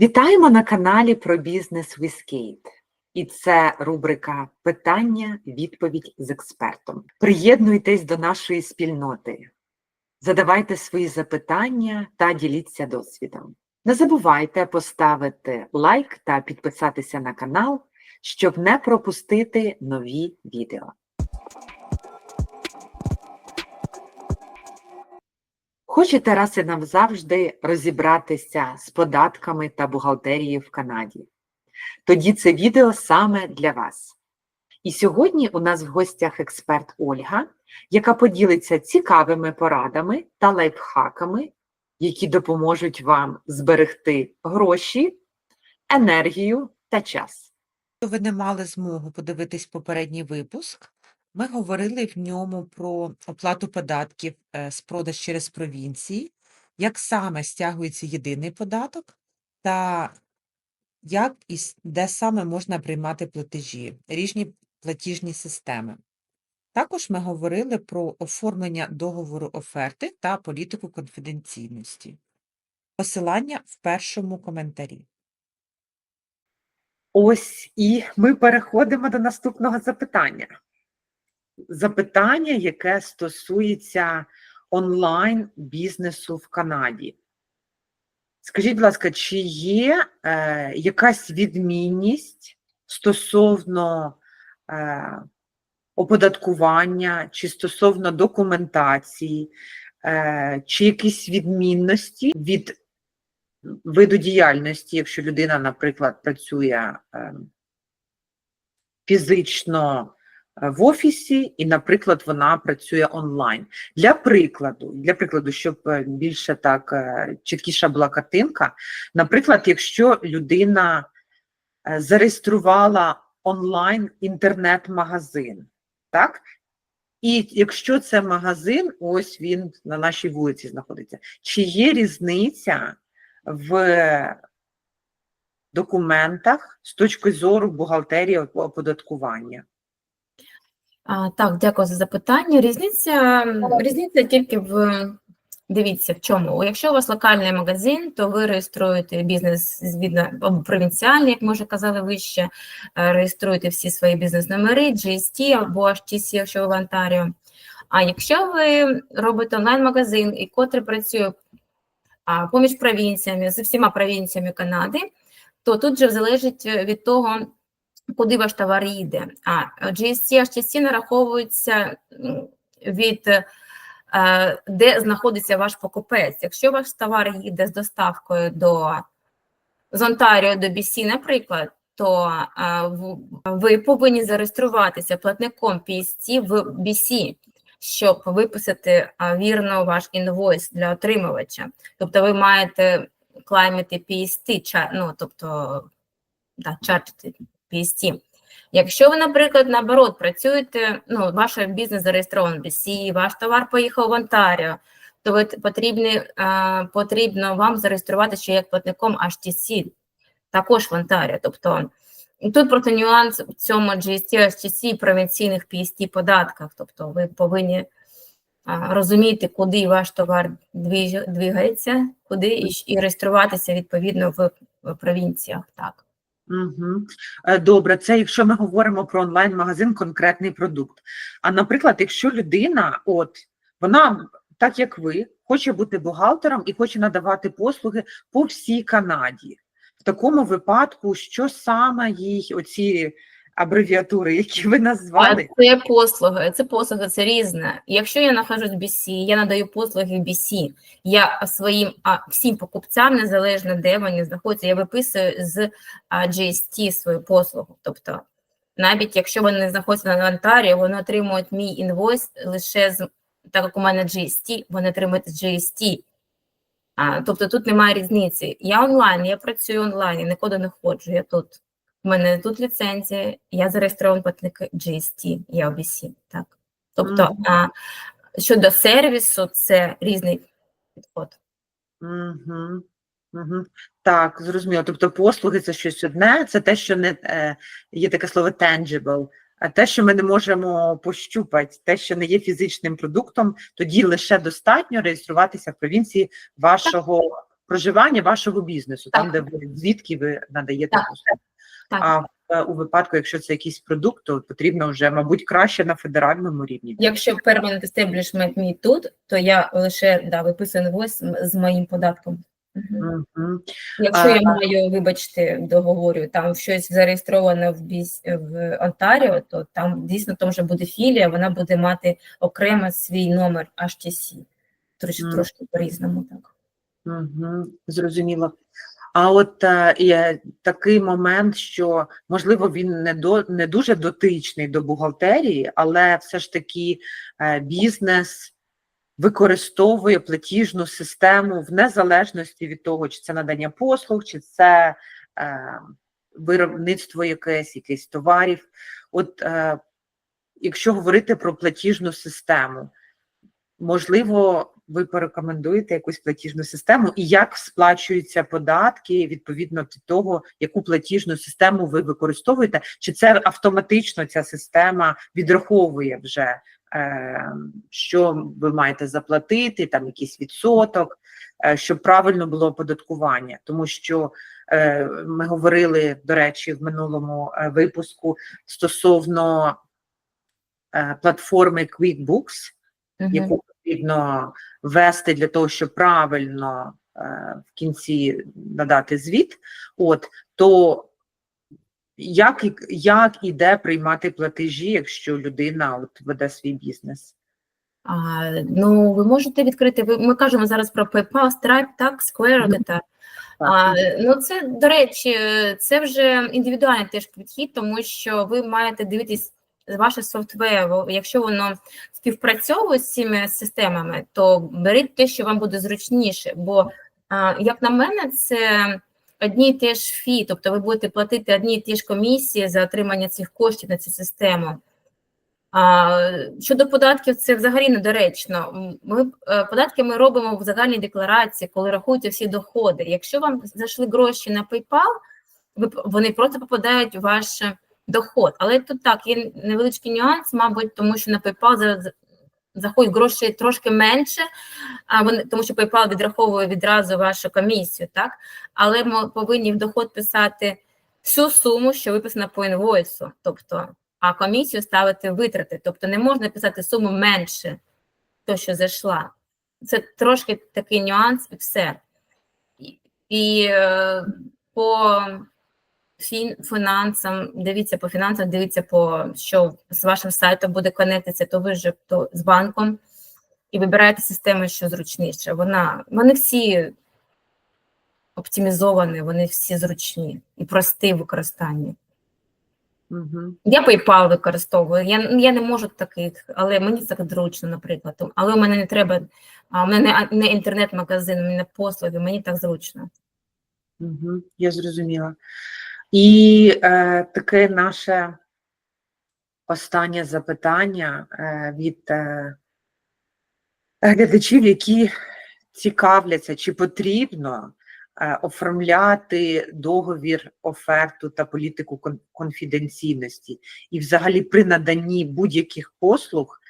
Вітаємо на каналі про бізнес Віскейт. І це рубрика Питання, відповідь з експертом. Приєднуйтесь до нашої спільноти, задавайте свої запитання та діліться досвідом. Не забувайте поставити лайк та підписатися на канал, щоб не пропустити нові відео. Хочете раз і навзавжди розібратися з податками та бухгалтерією в Канаді? Тоді це відео саме для вас. І сьогодні у нас в гостях експерт Ольга, яка поділиться цікавими порадами та лайфхаками, які допоможуть вам зберегти гроші, енергію та час. Ви не мали змогу подивитись попередній випуск, ми говорили в ньому про оплату податків е, з продаж через провінції, як саме стягується єдиний податок та як і де саме можна приймати платежі, різні платіжні системи. Також ми говорили про оформлення договору оферти та політику конфіденційності. Посилання в першому коментарі. Ось і ми переходимо до наступного запитання. Запитання, яке стосується онлайн бізнесу в Канаді. Скажіть, будь ласка, чи є е, якась відмінність стосовно е, оподаткування, чи стосовно документації, е, чи якісь відмінності від виду діяльності, якщо людина, наприклад, працює е, фізично в офісі, і, наприклад, вона працює онлайн. Для прикладу, для прикладу, щоб е, більше так е, чіткіша була картинка, наприклад, якщо людина е, зареєструвала онлайн інтернет-магазин, так? І якщо це магазин, ось він на нашій вулиці знаходиться, чи є різниця в документах з точки зору бухгалтерії оподаткування? А, так, дякую за запитання. Різниця, різниця тільки в дивіться в чому. Якщо у вас локальний магазин, то ви реєструєте бізнес згідно або провінціальний, як ми вже казали вище, е, реєструєте всі свої бізнес-номери, GST або HTC, якщо ви в Онтаріо. А якщо ви робите онлайн-магазин, і котрий працює поміж провінціями, з всіма провінціями Канади, то тут же залежить від того, куди ваш товар їде. А GST, HTC нараховуються м, від е, де знаходиться ваш покупець. Якщо ваш товар їде з доставкою до з Онтаріо до BC, наприклад, то е, ви повинні зареєструватися платником PST в BC, щоб виписати е, вірно ваш інвойс для отримувача. Тобто ви маєте клаймити PST, ну, тобто да, чарчити PST. Якщо ви, наприклад, наоборот, працюєте, ну, ваш бізнес зареєстрований в BC, ваш товар поїхав в Онтаріо, то ви потрібні, е, потрібно вам зареєструватися ще як платником HTC, також в Онтаріо. Тобто тут просто нюанс в цьому GST, HTC провінційних PST податках. Тобто ви повинні а, розуміти, куди ваш товар двіж- двигається, куди і, і реєструватися відповідно в, в провінціях. Так. Угу. Добре, це якщо ми говоримо про онлайн-магазин, конкретний продукт. А наприклад, якщо людина, от вона, так як ви, хоче бути бухгалтером і хоче надавати послуги по всій Канаді. В такому випадку, що саме їй оці абревіатури, які ви А назвали? Це послуги, це послуги, це різне. Якщо я нахожусь в BC, я надаю послуги в BC, я своїм а, всім покупцям, незалежно де вони знаходяться, я виписую з а, GST свою послугу. Тобто, навіть якщо вони не знаходяться на Онтаріо, вони отримують мій інвойс лише з так як у мене GST, вони отримують GST. А, тобто тут немає різниці. Я онлайн, я працюю онлайн, я нікуди не ходжу, я тут. У мене тут ліцензія, я зареєстрований платник GST, я OBC, так. Тобто, Мгм. а, щодо сервісу, це різний підход. Угу. Угу. Так, зрозуміло. Тобто послуги це щось одне, це те, що не е, є таке слово tangible, а те, що ми не можемо пощупати, те, що не є фізичним продуктом, тоді лише достатньо реєструватися в провінції вашого проживання вашого бізнесу, там, де ви звідки ви надаєте послуги. Так. А е, у випадку, якщо це якийсь продукт, то потрібно вже, мабуть, краще на федеральному рівні. Якщо permanent establishment мій тут, то я лише да, виписую інвойс з- моїм податком. Мгм. Мгм. Якщо А- я маю, вибачте, договорю, там щось зареєстроване в біс в Онтаріо, то там дійсно там вже буде філія, вона буде мати окремо свій номер HTC. Трошки, Мгм. трошки по-різному так. Угу, зрозуміло. А от е, є такий момент, що можливо він не до не дуже дотичний до бухгалтерії, але все ж таки е, бізнес використовує платіжну систему в незалежності від того, чи це надання послуг, чи це е, виробництво якесь, якесь товарів. От е, якщо говорити про платіжну систему, можливо, ви порекомендуєте якусь платіжну систему? І як сплачуються податки відповідно до того, яку платіжну систему ви використовуєте, чи це автоматично ця система відраховує вже, е, що ви маєте заплатити, там якийсь відсоток, е, щоб правильно було оподаткування, тому що е, ми говорили, до речі, в минулому е, випуску стосовно е, платформи QuickBooks, Мгм. яку потрібно ввести для того, щоб правильно е, в кінці надати звіт, от то як, як і де приймати платежі, якщо людина от веде свій бізнес? А, ну, ви можете відкрити. Ви, ми кажемо зараз про PayPal, Stripe, так, Square, от це. Так. А, ну, це, до речі, це вже індивідуальний теж підхід, тому що ви маєте дивитись ваше софтвер, якщо воно співпрацьовує з цими системами, то беріть те, що вам буде зручніше. Бо, як на мене, це одні й ті ж фі, тобто ви будете платити одні й ті ж комісії за отримання цих коштів на цю систему. А, щодо податків, це взагалі недоречно. Ми е, податки ми робимо в загальній декларації, коли рахуються всі доходи. Якщо вам зайшли гроші на PayPal, вони просто попадають у ваш доход. Але тут так є невеличкий нюанс, мабуть, тому що на PayPal зараз заходять гроші трошки менше, а вони тому, що PayPal відраховує відразу вашу комісію, так але ми повинні в доход писати всю суму, що виписана по інвойсу, тобто а комісію ставити витрати. Тобто не можна писати суму менше, то, що зайшла. Це трошки такий нюанс і все. І, і е, по фінансам, дивіться по фінансам, дивіться по що з вашим сайтом буде конектитися, то ви ж то з банком, і вибираєте систему, що зручніше. Вона, вони всі оптимізовані, вони всі зручні і прості в використанні. Угу. Я PayPal використовую. Я, я не можу таких, але мені це зручно, наприклад. Але у мене не треба, у мене не, не інтернет-магазин, у мене послуги, мені так зручно. Угу. Я зрозуміла. І е, таке наше останнє запитання е, від е, глядачів, які цікавляться, чи потрібно е, оформляти договір, оферту та політику кон- конфіденційності, і взагалі при наданні будь-яких послуг,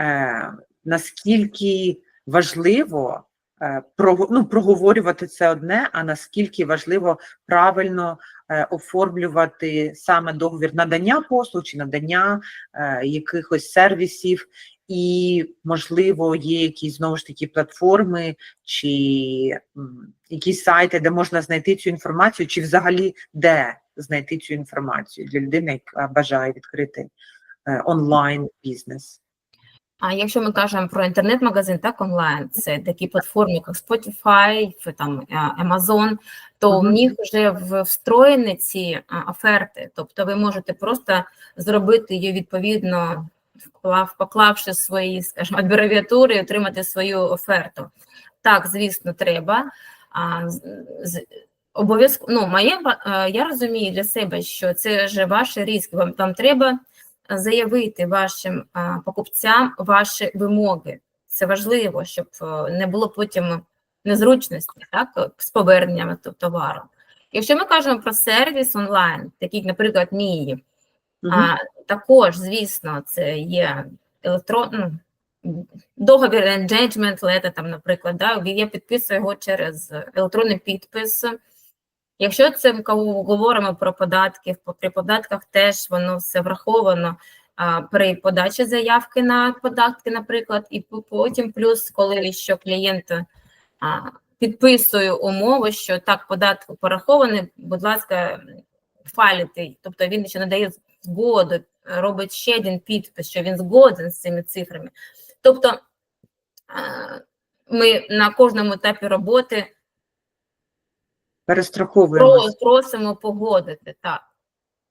е, наскільки важливо ну, проговорювати це одне, а наскільки важливо правильно е, оформлювати саме договір надання послуг чи надання е, якихось сервісів, і, можливо, є якісь знову ж таки платформи чи якісь сайти, де можна знайти цю інформацію, чи взагалі де знайти цю інформацію для людини, яка бажає відкрити е, онлайн бізнес. А якщо ми кажемо про інтернет-магазин, так онлайн, це такі платформи, як Spotify, там е, Amazon, то в них вже встроєні ці оферти. Тобто ви можете просто зробити її відповідно, вклав, поклавши свої, скажімо, абревіатури, і отримати свою оферту. Так, звісно, треба. А, з- Обов'язково, ну, моє, е, я розумію для себе, що це вже ваш ризик. Вам там треба заявити вашим покупцям ваші вимоги. Це важливо, щоб е, не було потім незручності так, з поверненням товару. Якщо ми кажемо про сервіс онлайн, такий, наприклад, мій, Мгм. а, також, звісно, це є електронно, договір engagement letter, там, наприклад, да, я підписую його через електронний підпис. Якщо це говоримо про податки, при податках теж воно все враховано а, при подачі заявки на податки, наприклад, і потім плюс, коли що клієнт а, підписує умови, що так, податок порахований, будь ласка, файлити. Тобто він ще надає згоду, робить ще один підпис, що він згоден з цими цифрами. Тобто ми на кожному етапі роботи Перестраховуємо. просимо погодити. Так.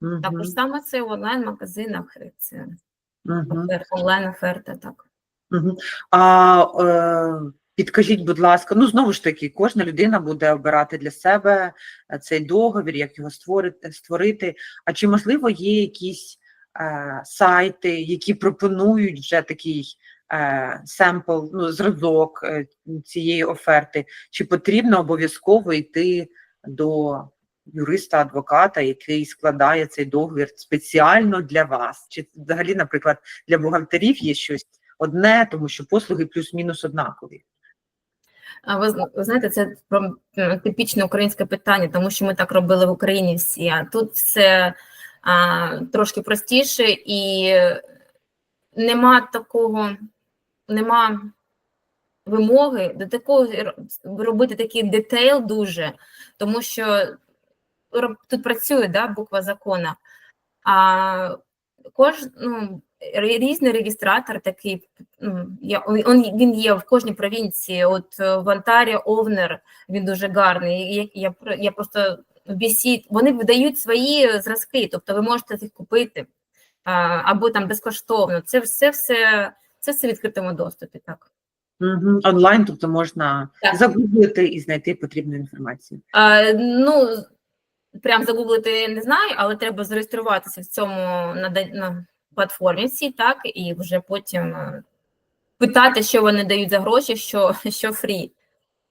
Мгм, Також саме це в онлайн-магазинах, це офер- онлайн-оферта. Так. Мгм. А е, підкажіть, будь ласка, ну знову ж таки, кожна людина буде обирати для себе е, цей договір, як його створити, створити. А чи можливо є якісь е, сайти, які пропонують вже такий е, семпл, ну, зразок е, цієї оферти? Чи потрібно обов'язково йти до юриста, адвоката, який складає цей договір спеціально для вас? Чи взагалі, наприклад, для бухгалтерів є щось одне, тому що послуги плюс-мінус однакові. А ви, ви знаєте, це про- типічне українське питання, тому що ми так робили в Україні всі. А тут все а, трошки простіше і нема такого, нема вимоги до такого робити такий детейл дуже, тому що тут працює да, буква закона. А кож, ну, різний реєстратор такий, ну, я, он, він є в кожній провінції. От е, в Онтарі Овнер, він дуже гарний. Я, я, я просто BC, вони видають свої зразки, тобто ви можете їх купити або там безкоштовно. Це все, все, це все в відкритому доступі. Так. Угу. Онлайн, тобто можна Так. загуглити і знайти потрібну інформацію. А, ну, прям загуглити не знаю, але треба зареєструватися в цьому на, на платформі цій, так, і вже потім е, питати, що вони дають за гроші, що, що фрі.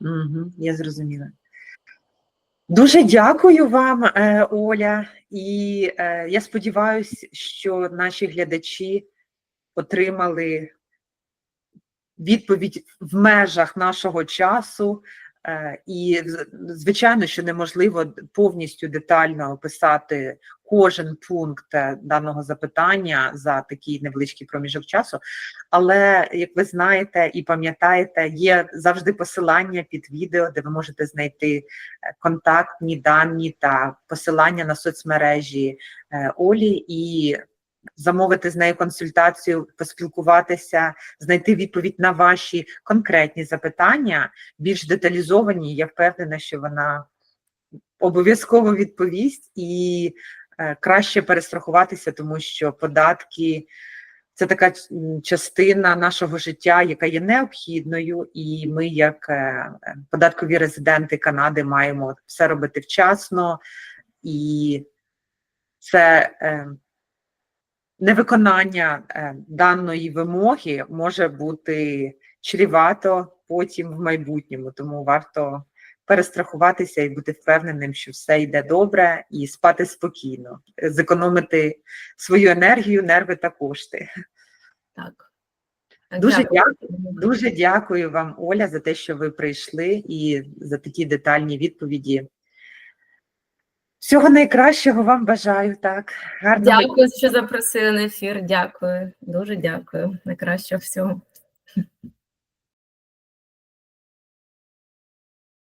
Угу. Я зрозуміла. Дуже дякую вам, е, Оля, і е, я сподіваюся, що наші глядачі отримали відповідь в межах нашого часу. Е, І звичайно, що неможливо повністю детально описати кожен пункт е, даного запитання за такий невеличкий проміжок часу. Але як ви знаєте і пам'ятаєте, є завжди посилання під відео, де ви можете знайти е, контактні дані та посилання на соцмережі Олі і замовити з нею консультацію, поспілкуватися, знайти відповідь на ваші конкретні запитання, більш деталізовані. Я впевнена, що вона обов'язково відповість і е, краще перестрахуватися, тому що податки це така частина нашого життя, яка є необхідною, і ми, як е, податкові резиденти Канади, маємо все робити вчасно, і це е, невиконання е, даної вимоги може бути чрівато потім в майбутньому, тому варто перестрахуватися і бути впевненим, що все йде добре, і спати спокійно, зекономити свою енергію, нерви та кошти. Так. Дуже Дякую. Дуже дякую вам, Оля, за те, що ви прийшли і за такі детальні відповіді. Всього найкращого вам бажаю. Так, Гарно. Дякую, що запросили на ефір. Дякую. Дуже дякую. Найкращого всього.